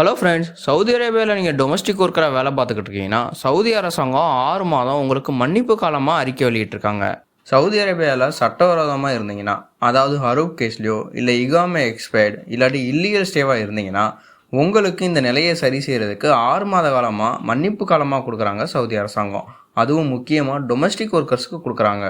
Hello friends Saudi அரேபியாவில் நீங்கள் domestic ஒர்க்கராக வேலை பார்த்துக்கிட்டு இருக்கீங்கன்னா சவுதி அரசாங்கம் ஆறு மாதம் உங்களுக்கு மன்னிப்பு காலமாக அறிக்கை வெளியிட்டிருக்காங்க. சவுதி அரேபியாவில் சட்டவிரோதமாக இருந்தீங்கன்னா அதாவது ஹரூப் கேஸ்லையோ இல்லை இகாமே எக்ஸ்பயர்ட் இல்லாட்டி இல்லீகல் ஸ்டேவாக இருந்தீங்கன்னா உங்களுக்கு இந்த நிலையை சரி செய்கிறதுக்கு ஆறு மாத காலமாக மன்னிப்பு காலமாக கொடுக்குறாங்க சவுதி அரசாங்கம். அதுவும் முக்கியமாக டொமஸ்டிக் ஒர்க்கர்ஸுக்கு கொடுக்குறாங்க.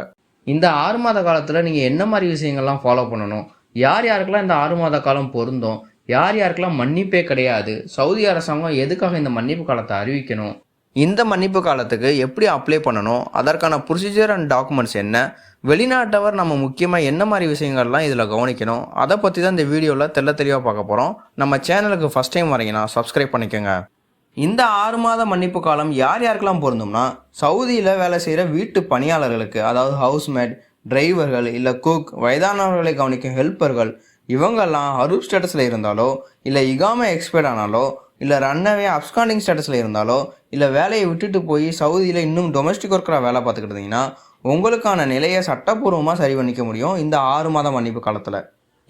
இந்த ஆறு மாத காலத்தில் நீங்கள் என்ன மாதிரி விஷயங்கள்லாம் ஃபாலோ பண்ணணும்? யார் யாருக்கெல்லாம் இந்த ஆறு மாத காலம் பொருந்தும்? யார் யாருக்கெல்லாம் மன்னிப்பே கிடையாது சவுதி அரசாங்கம் எதுக்காக இந்த மன்னிப்பு காலத்தை அறிவிக்கணும்? இந்த மன்னிப்பு காலத்துக்கு எப்படி அப்ளை பண்ணணும்? அதற்கான ப்ரொசீஜர் அண்ட் டாக்குமெண்ட்ஸ் என்ன? வெளிநாட்டவர் நம்ம முக்கியமாக என்ன மாதிரி விஷயங்கள்லாம் இதில் கவனிக்கணும்? அதை பற்றி தான் இந்த வீடியோவில் தெள்ள தெளிவாக பார்க்க போகிறோம் நம்ம சேனலுக்கு ஃபஸ்ட் டைம் வரீங்கன்னா சப்ஸ்கிரைப் பண்ணிக்கோங்க. இந்த ஆறு மாத மன்னிப்பு காலம் யார் யாருக்கெல்லாம் பொருந்தும்னா சவுதியில் வேலை செய்கிற வீட்டு பணியாளர்களுக்கு அதாவது ஹவுஸ்மேட் டிரைவர்கள் இல்லை குக் வயதானவர்களை கவனிக்கும் ஹெல்ப்பர்கள் இவங்கெல்லாம் அரூப் ஸ்டேட்டஸில் இருந்தாலோ இல்லை இகாமை எக்ஸ்பர்ட் ஆனாலோ இல்லை ரன்னவே அப்ஸ்காண்டிங் ஸ்டேட்டஸில் இருந்தாலோ இல்லை வேலையை விட்டுட்டு போய் சவுதியில் இன்னும் டொமஸ்டிக் ஒர்க்கராக வேலை பார்த்துக்கிட்டு இருந்தீங்கன்னா உங்களுக்கான நிலையை சட்டப்பூர்வமாக சரி பண்ணிக்க முடியும் இந்த ஆறு மாத மன்னிப்பு காலத்தில்.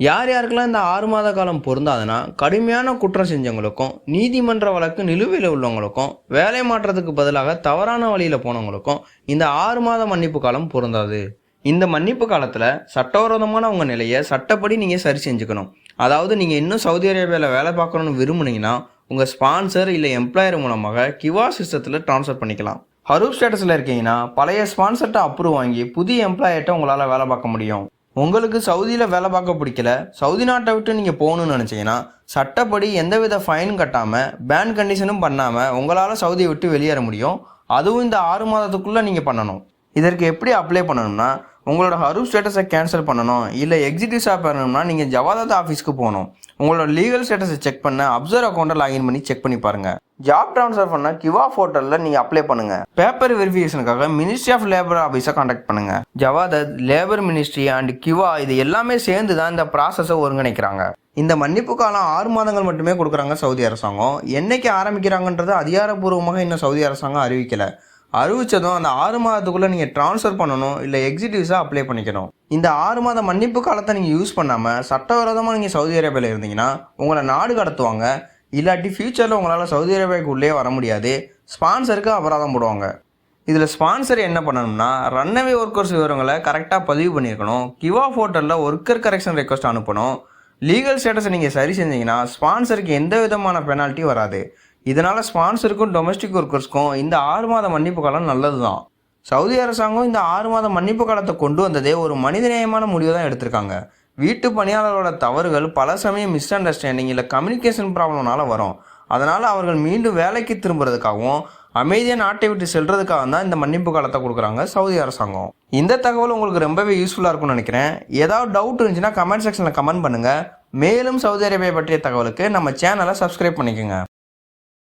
யார் யாருக்கெல்லாம் இந்த ஆறு மாத காலம் பொருந்தாதுன்னா கடுமையான குற்றம் செஞ்சவங்களுக்கும் நீதிமன்ற வழக்கு நிலுவையில் உள்ளவங்களுக்கும் வேலை மாற்றத்துக்கு பதிலாக தவறான வழியில் போனவங்களுக்கும் இந்த ஆறு மாத மன்னிப்பு காலம் பொருந்தாது. இந்த மன்னிப்பு காலத்தில் சட்டவிரோதமான உங்கள் நிலையை சட்டப்படி நீங்கள் சரி செஞ்சுக்கணும். அதாவது நீங்கள் இன்னும் சவுதி அரேபியாவில் வேலை பார்க்கணுன்னு விரும்புனீங்கன்னா உங்கள் ஸ்பான்சர் இல்லை எம்ப்ளாயர் மூலமாக கிவா சிஸ்டத்தில் ட்ரான்ஸ்ஃபர் பண்ணிக்கலாம். ஹரூப் ஸ்டேட்டஸில் இருக்கீங்கன்னா பழைய ஸ்பான்சர்கிட்ட அப்ரூவ் வாங்கி புதிய எம்ப்ளாயர்கிட்ட உங்களால் வேலை பார்க்க முடியும். உங்களுக்கு சவுதியில் வேலை பார்க்க பிடிக்கல சவுதி நாட்டை விட்டு நீங்கள் போகணும்னு நினச்சிங்கன்னா சட்டப்படி எந்தவித ஃபைன் கட்டாமல் பேன் கண்டிஷனும் பண்ணாமல் உங்களால் சவுதியை விட்டு வெளியேற முடியும். அதுவும் இந்த ஆறு மாதத்துக்குள்ளே நீங்கள் பண்ணணும். இதற்கு எப்படி அப்ளை பண்ணணும்னா உங்களோட ஹரூப் ஸ்டேட்டஸை கேன்சல் பண்ணணும் இல்லை எக்ஸிக்யூட்டிவ்ஸாக பண்ணணும்னா நீங்கள் ஜவாதாத் ஆஃபீஸ்க்கு போகணும். உங்களோட லீகல் ஸ்டேட்டஸை செக் பண்ண அப்சர்வ் அக்கௌண்ட்டை லாகின் பண்ணி செக் பண்ணி பாருங்கள் ஜாப் ட்ரான்ஸ்ஃபர் பண்ண கிவா போர்ட்டலில் நீங்கள் அப்ளை பண்ணுங்கள் பேப்பர் வெரிஃபிகேஷனுக்காக மினிஸ்ட்ரி ஆஃப் லேபர் ஆஃபீஸை காண்டாக்ட் பண்ணுங்கள் Jawazat labour ministry and Qiwa இது எல்லாமே சேர்ந்து தான் இந்த ப்ராசஸை ஒருங்கிணைக்கிறாங்க. இந்த மன்னிப்பு காலம் ஆறு மாதங்கள் மட்டுமே கொடுக்குறாங்க சவுதி அரசாங்கம். என்னைக்கு ஆரம்பிக்கிறாங்கன்றது அதிகாரப்பூர்வமாக இன்னும் சவுதி அரசாங்கம் அறிவிக்கலை. அறிவித்ததும் அந்த ஆறு மாதத்துக்குள்ளே நீங்கள் ட்ரான்ஸ்ஃபர் பண்ணணும் இல்லை எக்ஸிக்யூட்டிவ்ஸாக அப்ளை பண்ணிக்கணும். இந்த ஆறு மாத மன்னிப்பு காலத்தை நீங்கள் யூஸ் பண்ணாமல் சட்டவிரோதமாக நீங்கள் சவுதி அரேபியாவில் இருந்தீங்கன்னா உங்களை நாடு கடத்துவாங்க. இல்லாட்டி ஃப்யூச்சரில் உங்களால் சவுதி அரேபியாவுக்கு உள்ளே வர முடியாது. ஸ்பான்சருக்கு அபராதம் போடுவாங்க. இதில் ஸ்பான்சர் என்ன பண்ணணும்னா ரன்னவே ஒர்க்கர்ஸ் விவரங்களை கரெக்டாக பதிவு பண்ணியிருக்கணும். கிவா போர்ட்டலில் ஒர்க்கர் கரெக்ஷன் ரெக்வஸ்ட் அனுப்பணும். லீகல் ஸ்டேட்டஸை நீங்கள் சரி செஞ்சீங்கன்னா ஸ்பான்சருக்கு எந்த விதமான பெனால்ட்டி வராது. இதனால் ஸ்பான்சருக்கும் டொமஸ்டிக் ஒர்க்கர்ஸ்க்கும் இந்த ஆறு மாத மன்னிப்பு காலம் நல்லது தான் சவுதி அரசாங்கம் இந்த ஆறு மாத மன்னிப்பு காலத்தை கொண்டு வந்ததே ஒரு மனிதநேயமான முடிவு தான் எடுத்திருக்காங்க. வீட்டு பணியாளர்களோட தவறுகள் பல சமயம் மிஸ் அண்டர்ஸ்டாண்டிங் இல்லை கம்யூனிகேஷன் ப்ராப்ளம்னால வரும். அதனால் அவர்கள் மீண்டும் வேலைக்கு திரும்புறதுக்காகவும் அமைதியாக நாட்டை விட்டு செல்றதுக்காக தான் இந்த மன்னிப்பு காலத்தை கொடுக்குறாங்க சவுதி அரசாங்கம். இந்த தகவல் உங்களுக்கு ரொம்பவே யூஸ்ஃபுல்லாக இருக்கும்னு நினைக்கிறேன். ஏதாவது டவுட் இருந்துச்சுன்னா கமெண்ட் செக்ஷனில் கமெண்ட் பண்ணுங்கள் மேலும் சவுதி அரேபியா பற்றிய தகவலுக்கு நம்ம சேனலை சப்ஸ்கிரைப் பண்ணிக்கோங்க.